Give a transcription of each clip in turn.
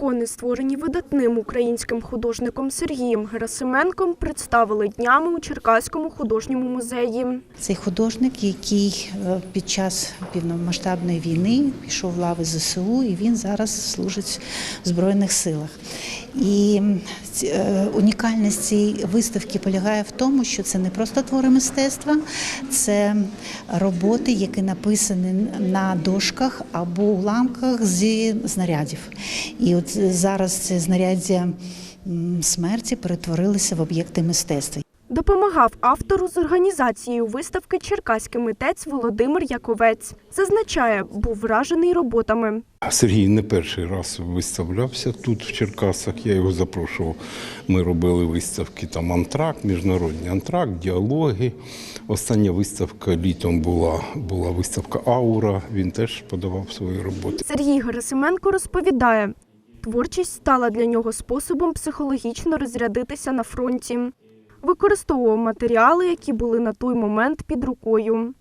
Ікони, створені видатним українським художником Сергієм Герасименком, представили днями у Черкаському художньому музеї. Цей художник, який е, під час повномасштабної війни пішов в лави ЗСУ, і він зараз служить в Збройних силах. І е, унікальність цієї виставки полягає в тому, що це не просто твори мистецтва, це роботи, які написані на дошках або уламках зі знарядів. І от зараз це знаряддя смерті перетворилися в об'єкти мистецтва. Допомагав автору з організацією виставки черкаський митець Володимир Яковець. Зазначає, був вражений роботами. Сергій не перший раз виставлявся тут, в Черкасах. Я його запрошував. Ми робили виставки там антракт, міжнародний антракт, діалоги. Остання виставка літом була, була виставка Аура. Він теж подавав свої роботи. Сергій Герасименко розповідає, творчість стала для нього способом психологічно розрядитися на фронті. Використовував матеріали, які були на той момент під рукою.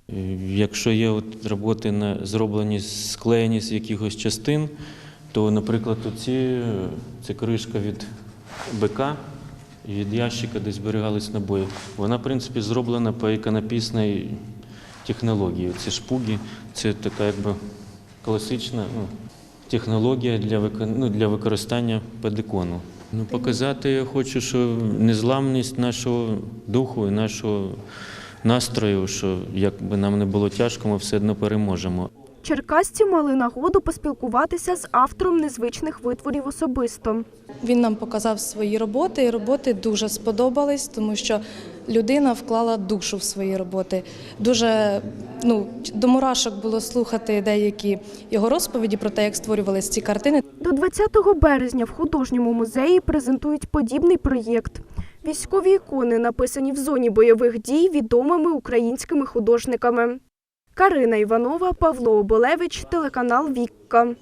Якщо є от роботи на, зроблені, склеєні з якихось частин, то, наприклад, оці, це кришка від БК, від ящика, де зберігались набої. Вона, в принципі, зроблена по іконописній технології. Ці шпуги це така якби класична ну, технологія для, ну, для використання педикону. Ну, показати я хочу, що незламність нашого духу і нашого настрою, що як би нам не було тяжко, ми все одно переможемо. Черкасці мали нагоду поспілкуватися з автором незвичних витворів особисто. Він нам показав свої роботи, і роботи дуже сподобались, тому що людина вклала душу в свої роботи. Дуже ну, до мурашок було слухати деякі його розповіді про те, як створювалися ці картини. До 20 березня в художньому музеї презентують подібний проєкт. Військові ікони, написані в зоні бойових дій відомими українськими художниками. Карина Іванова, Павло Оболевич, телеканал Вікка.